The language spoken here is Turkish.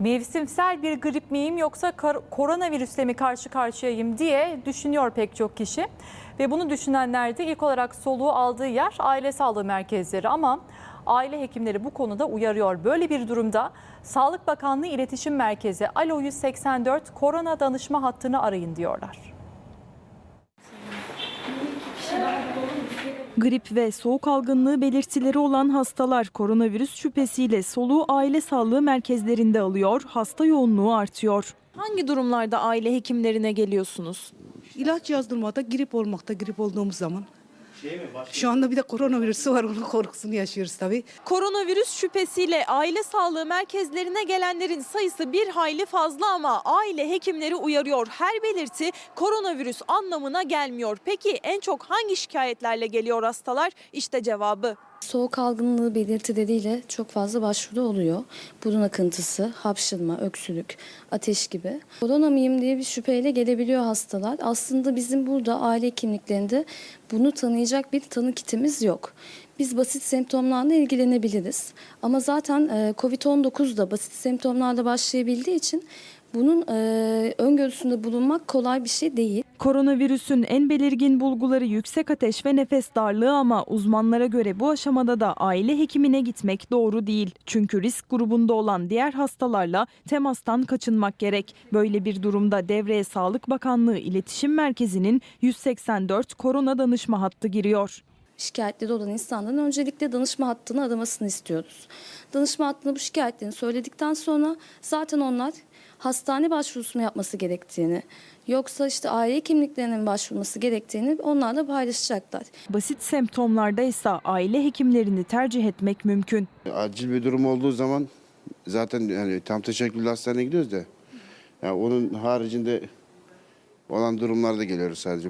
Mevsimsel bir grip miyim yoksa koronavirüsle mi karşı karşıyayım diye düşünüyor pek çok kişi. Ve bunu düşünenler de ilk olarak soluğu aldığı yer aile sağlığı merkezleri ama aile hekimleri bu konuda uyarıyor. Böyle bir durumda Sağlık Bakanlığı İletişim Merkezi Alo 184 korona danışma hattını arayın diyorlar. Grip ve soğuk algınlığı belirtileri olan hastalar koronavirüs şüphesiyle soluğu aile sağlığı merkezlerinde alıyor, hasta yoğunluğu artıyor. Hangi durumlarda aile hekimlerine geliyorsunuz? İlaç yazdırmakta, grip olmakta, grip olduğumuz zaman. Şu anda bir de koronavirüsü var, onun korkusunu yaşıyoruz tabii. Koronavirüs şüphesiyle aile sağlığı merkezlerine gelenlerin sayısı bir hayli fazla ama aile hekimleri uyarıyor. Her belirti koronavirüs anlamına gelmiyor. Peki en çok hangi şikayetlerle geliyor hastalar? İşte cevabı. Soğuk algınlığı belirtileriyle çok fazla başvuru oluyor. Burun akıntısı, hapşırma, öksürük, ateş gibi. Korona mıyım diye bir şüpheyle gelebiliyor hastalar. Aslında bizim burada aile hekimliklerinde bunu tanıyacak bir tanı kitimiz yok. Biz basit semptomlarla ilgilenebiliriz. Ama zaten e, COVID-19 da basit semptomlarla başlayabildiği için bunun e, öngörüsünde bulunmak kolay bir şey değil. Koronavirüsün en belirgin bulguları yüksek ateş ve nefes darlığı ama uzmanlara göre bu aşamada da aile hekimine gitmek doğru değil. Çünkü risk grubunda olan diğer hastalarla temastan kaçınmak gerek. Böyle bir durumda devreye Sağlık Bakanlığı İletişim Merkezi'nin 184 korona danışma hattı giriyor. Şikayetleri olan insanların öncelikle danışma hattını aramasını istiyoruz. Danışma hattına bu şikayetlerini söyledikten sonra zaten onlar hastane başvurusu mu yapması gerektiğini yoksa işte aile kimliklerinin başvurması gerektiğini onlarla paylaşacaklar. Basit semptomlarda ise aile hekimlerini tercih etmek mümkün. Acil bir durum olduğu zaman zaten yani tam teşekküllü hastaneye gidiyoruz da. Yani onun haricinde olan durumlarda geliyoruz sadece.